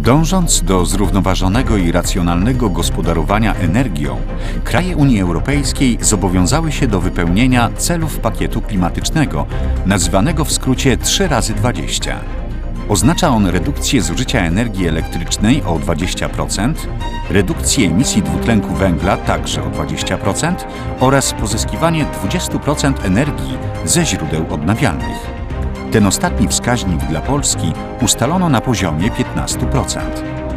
Dążąc do zrównoważonego i racjonalnego gospodarowania energią, kraje Unii Europejskiej zobowiązały się do wypełnienia celów pakietu klimatycznego, nazwanego w skrócie 3 razy 20. Oznacza on redukcję zużycia energii elektrycznej o 20%, redukcję emisji dwutlenku węgla także o 20% oraz pozyskiwanie 20% energii ze źródeł odnawialnych. Ten ostatni wskaźnik dla Polski ustalono na poziomie 15%.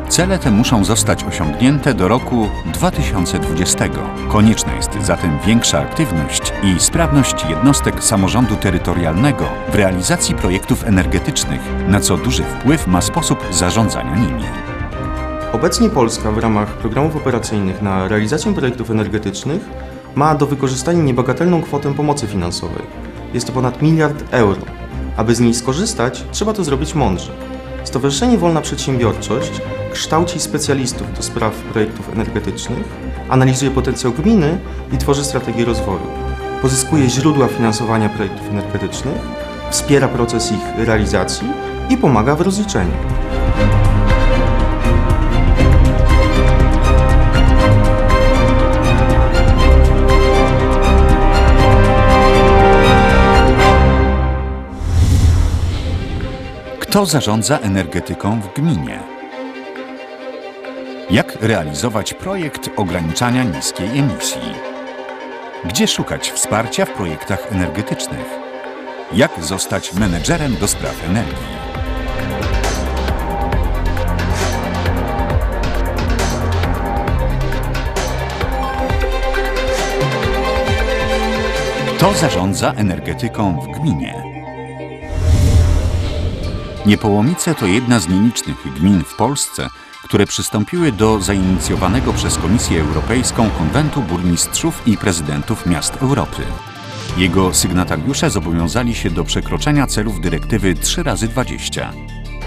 Cele te muszą zostać osiągnięte do roku 2020. Konieczna jest zatem większa aktywność i sprawność jednostek samorządu terytorialnego w realizacji projektów energetycznych, na co duży wpływ ma sposób zarządzania nimi. Obecnie Polska w ramach programów operacyjnych na realizację projektów energetycznych ma do wykorzystania niebagatelną kwotę pomocy finansowej. Jest to ponad miliard euro. Aby z niej skorzystać, trzeba to zrobić mądrze. Stowarzyszenie Wolna Przedsiębiorczość kształci specjalistów do spraw projektów energetycznych, analizuje potencjał gminy i tworzy strategię rozwoju. Pozyskuje źródła finansowania projektów energetycznych, wspiera proces ich realizacji i pomaga w rozliczeniu. Kto zarządza energetyką w gminie? Jak realizować projekt ograniczania niskiej emisji? Gdzie szukać wsparcia w projektach energetycznych? Jak zostać menedżerem do spraw energii? Kto zarządza energetyką w gminie? Niepołomice to jedna z nielicznych gmin w Polsce, które przystąpiły do zainicjowanego przez Komisję Europejską Konwentu Burmistrzów i Prezydentów Miast Europy. Jego sygnatariusze zobowiązali się do przekroczenia celów dyrektywy 3 razy 20.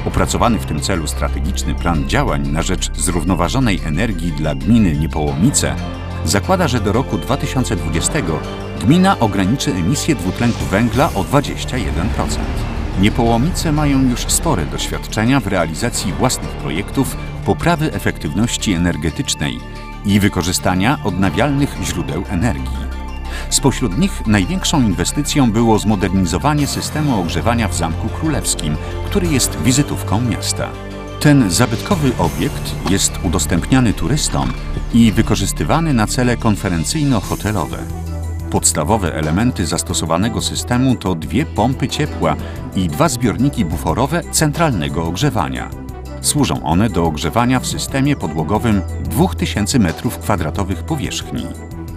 Opracowany w tym celu strategiczny plan działań na rzecz zrównoważonej energii dla gminy Niepołomice zakłada, że do roku 2020 gmina ograniczy emisję dwutlenku węgla o 21%. Niepołomice mają już spore doświadczenia w realizacji własnych projektów poprawy efektywności energetycznej i wykorzystania odnawialnych źródeł energii. Spośród nich największą inwestycją było zmodernizowanie systemu ogrzewania w Zamku Królewskim, który jest wizytówką miasta. Ten zabytkowy obiekt jest udostępniany turystom i wykorzystywany na cele konferencyjno-hotelowe. Podstawowe elementy zastosowanego systemu to dwie pompy ciepła i dwa zbiorniki buforowe centralnego ogrzewania. Służą one do ogrzewania w systemie podłogowym 2000 m2 powierzchni.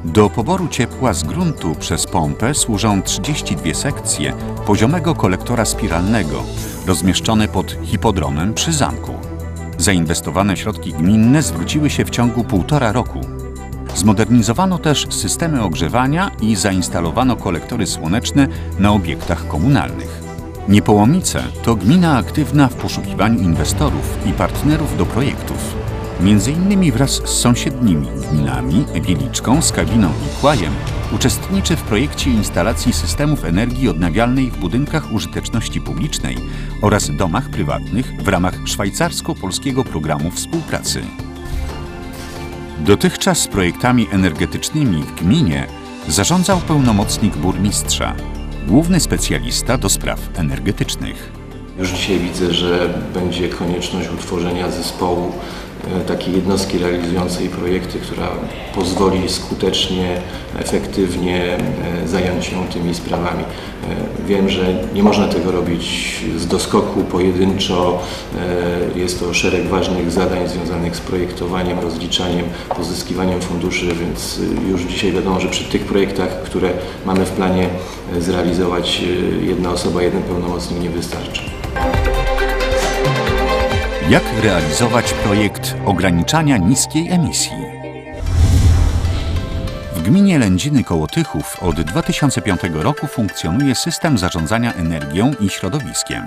Do poboru ciepła z gruntu przez pompę służą 32 sekcje poziomego kolektora spiralnego, rozmieszczone pod hipodromem przy zamku. Zainwestowane środki gminne zwróciły się w ciągu półtora roku. Zmodernizowano też systemy ogrzewania i zainstalowano kolektory słoneczne na obiektach komunalnych. Niepołomice to gmina aktywna w poszukiwaniu inwestorów i partnerów do projektów. Między innymi wraz z sąsiednimi gminami Wieliczką, Skawiną i Kłajem uczestniczy w projekcie instalacji systemów energii odnawialnej w budynkach użyteczności publicznej oraz domach prywatnych w ramach szwajcarsko-polskiego programu współpracy. Dotychczas projektami energetycznymi w gminie zarządzał pełnomocnik burmistrza, główny specjalista do spraw energetycznych. Już dzisiaj widzę, że będzie konieczność utworzenia zespołu takiej jednostki realizującej projekty, która pozwoli skutecznie, efektywnie e, zająć się tymi sprawami. E, wiem, że nie można tego robić z doskoku, pojedynczo. Jest to szereg ważnych zadań związanych z projektowaniem, rozliczaniem, pozyskiwaniem funduszy, więc już dzisiaj wiadomo, że przy tych projektach, które mamy w planie zrealizować, jedna osoba, jeden pełnomocnik nie wystarczy. Jak realizować projekt ograniczania niskiej emisji? W gminie Lędziny koło Tychów od 2005 roku funkcjonuje system zarządzania energią i środowiskiem.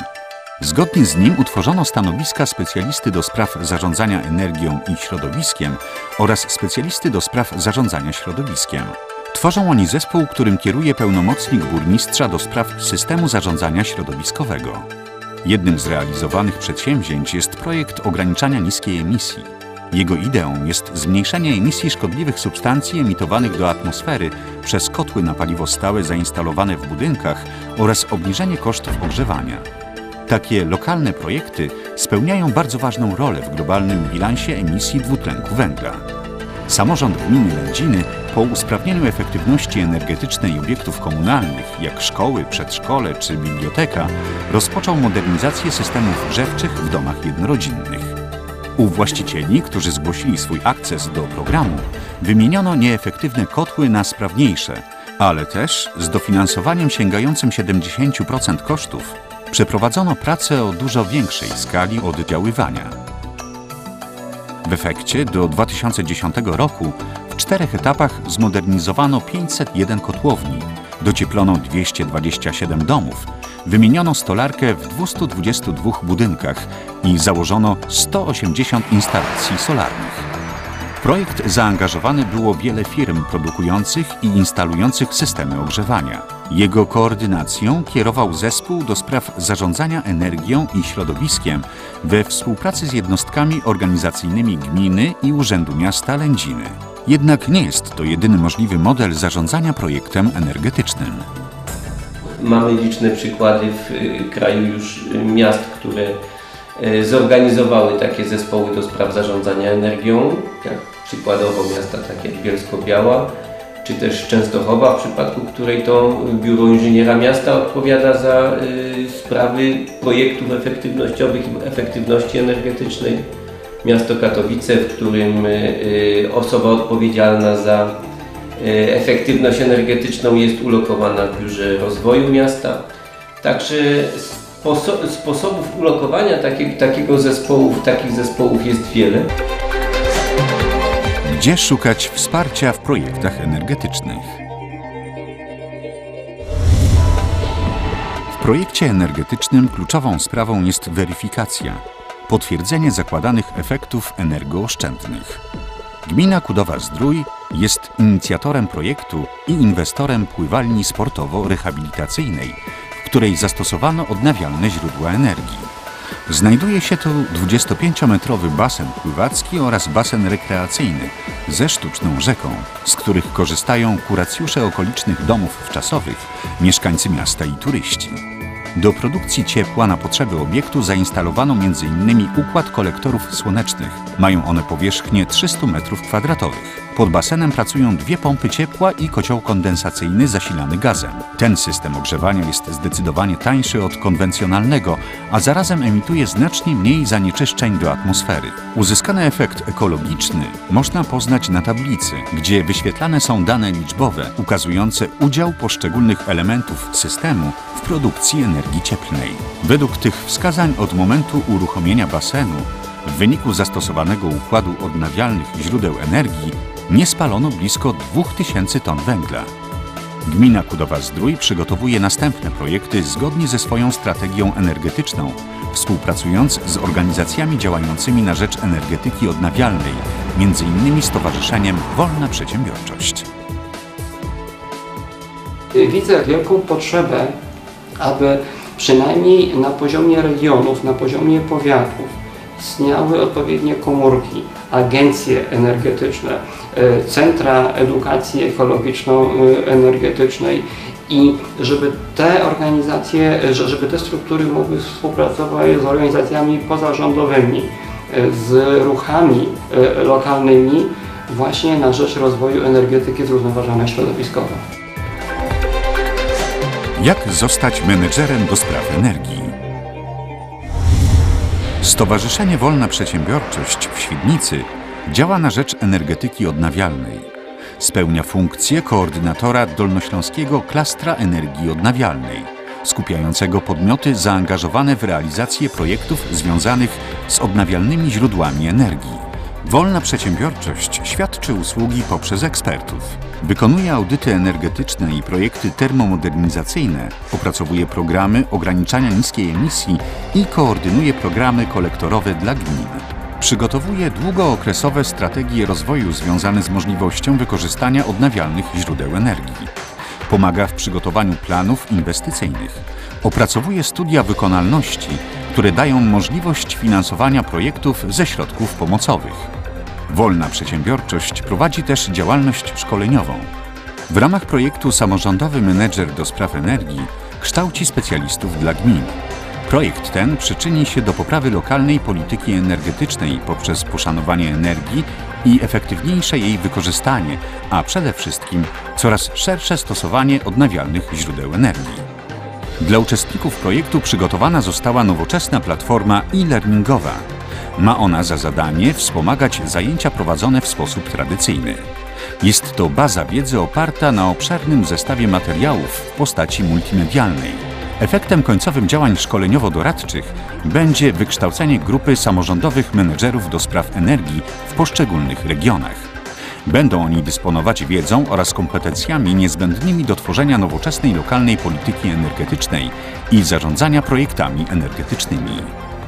Zgodnie z nim utworzono stanowiska specjalisty do spraw zarządzania energią i środowiskiem oraz specjalisty do spraw zarządzania środowiskiem. Tworzą oni zespół, którym kieruje pełnomocnik burmistrza do spraw systemu zarządzania środowiskowego. Jednym z realizowanych przedsięwzięć jest projekt ograniczania niskiej emisji. Jego ideą jest zmniejszenie emisji szkodliwych substancji emitowanych do atmosfery przez kotły na paliwo stałe zainstalowane w budynkach oraz obniżenie kosztów ogrzewania. Takie lokalne projekty spełniają bardzo ważną rolę w globalnym bilansie emisji dwutlenku węgla. Samorząd gminy Lędziny po usprawnieniu efektywności energetycznej obiektów komunalnych, jak szkoły, przedszkole czy biblioteka, rozpoczął modernizację systemów grzewczych w domach jednorodzinnych. U właścicieli, którzy zgłosili swój akces do programu, wymieniono nieefektywne kotły na sprawniejsze, ale też z dofinansowaniem sięgającym 70% kosztów przeprowadzono pracę o dużo większej skali oddziaływania. W efekcie do 2010 roku w czterech etapach zmodernizowano 501 kotłowni, docieplono 227 domów, wymieniono stolarkę w 222 budynkach i założono 180 instalacji solarnych. Projekt zaangażowane było wiele firm produkujących i instalujących systemy ogrzewania. Jego koordynacją kierował zespół do spraw zarządzania energią i środowiskiem we współpracy z jednostkami organizacyjnymi gminy i Urzędu Miasta Lędziny. Jednak nie jest to jedyny możliwy model zarządzania projektem energetycznym. Mamy liczne przykłady w y, kraju już y, miast, które y, zorganizowały takie zespoły do spraw zarządzania energią, jak przykładowo miasta takie jak Bielsko-Biała, czy też Częstochowa, w przypadku której to Biuro Inżyniera Miasta odpowiada za sprawy projektów efektywnościowych i efektywności energetycznej. Miasto Katowice, w którym osoba odpowiedzialna za efektywność energetyczną jest ulokowana w Biurze Rozwoju Miasta. Także sposo sposobów ulokowania takiego zespołów, takich zespołów jest wiele. Gdzie szukać wsparcia w projektach energetycznych? W projekcie energetycznym kluczową sprawą jest weryfikacja, potwierdzenie zakładanych efektów energooszczędnych. Gmina Kudowa-Zdrój jest inicjatorem projektu i inwestorem pływalni sportowo-rehabilitacyjnej, w której zastosowano odnawialne źródła energii. Znajduje się tu 25-metrowy basen pływacki oraz basen rekreacyjny ze sztuczną rzeką, z których korzystają kuracjusze okolicznych domów wczasowych, mieszkańcy miasta i turyści. Do produkcji ciepła na potrzeby obiektu zainstalowano m.in. układ kolektorów słonecznych. Mają one powierzchnię 300 m2. Pod basenem pracują dwie pompy ciepła i kocioł kondensacyjny zasilany gazem. Ten system ogrzewania jest zdecydowanie tańszy od konwencjonalnego, a zarazem emituje znacznie mniej zanieczyszczeń do atmosfery. Uzyskany efekt ekologiczny można poznać na tablicy, gdzie wyświetlane są dane liczbowe ukazujące udział poszczególnych elementów systemu w produkcji energii cieplnej. Według tych wskazań od momentu uruchomienia basenu w wyniku zastosowanego układu odnawialnych źródeł energii nie spalono blisko 2000 ton węgla. Gmina Kudowa-Zdrój przygotowuje następne projekty zgodnie ze swoją strategią energetyczną, współpracując z organizacjami działającymi na rzecz energetyki odnawialnej, m.in. Stowarzyszeniem Wolna Przedsiębiorczość. Widzę wielką potrzebę, aby przynajmniej na poziomie regionów, na poziomie powiatów, istniały odpowiednie komórki, agencje energetyczne, e, centra edukacji ekologiczno-energetycznej i żeby te organizacje, żeby te struktury mogły współpracować z organizacjami pozarządowymi, e, z ruchami e, lokalnymi właśnie na rzecz rozwoju energetyki zrównoważonej środowiskowo. Jak zostać menedżerem do spraw energii? Stowarzyszenie Wolna Przedsiębiorczość w Świdnicy działa na rzecz energetyki odnawialnej. Spełnia funkcję koordynatora dolnośląskiego klastra energii odnawialnej, skupiającego podmioty zaangażowane w realizację projektów związanych z odnawialnymi źródłami energii. Wolna przedsiębiorczość świadczy usługi poprzez ekspertów. Wykonuje audyty energetyczne i projekty termomodernizacyjne, opracowuje programy ograniczania niskiej emisji i koordynuje programy kolektorowe dla gmin. Przygotowuje długookresowe strategie rozwoju związane z możliwością wykorzystania odnawialnych źródeł energii. Pomaga w przygotowaniu planów inwestycyjnych. Opracowuje studia wykonalności, które dają możliwość finansowania projektów ze środków pomocowych. Wolna Przedsiębiorczość prowadzi też działalność szkoleniową. W ramach projektu Samorządowy Menedżer do Spraw Energii kształci specjalistów dla gmin. Projekt ten przyczyni się do poprawy lokalnej polityki energetycznej poprzez poszanowanie energii i efektywniejsze jej wykorzystanie, a przede wszystkim coraz szersze stosowanie odnawialnych źródeł energii. Dla uczestników projektu przygotowana została nowoczesna platforma e-learningowa. Ma ona za zadanie wspomagać zajęcia prowadzone w sposób tradycyjny. Jest to baza wiedzy oparta na obszernym zestawie materiałów w postaci multimedialnej. Efektem końcowym działań szkoleniowo-doradczych będzie wykształcenie grupy samorządowych menedżerów do spraw energii w poszczególnych regionach. Będą oni dysponować wiedzą oraz kompetencjami niezbędnymi do tworzenia nowoczesnej lokalnej polityki energetycznej i zarządzania projektami energetycznymi.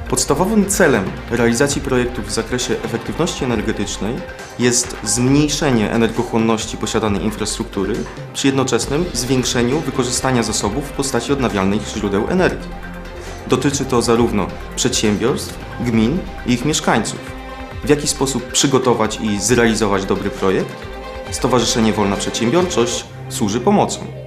Podstawowym celem realizacji projektów w zakresie efektywności energetycznej jest zmniejszenie energochłonności posiadanej infrastruktury przy jednoczesnym zwiększeniu wykorzystania zasobów w postaci odnawialnych źródeł energii. Dotyczy to zarówno przedsiębiorstw, gmin i ich mieszkańców. W jaki sposób przygotować i zrealizować dobry projekt? Stowarzyszenie Wolna Przedsiębiorczość służy pomocą.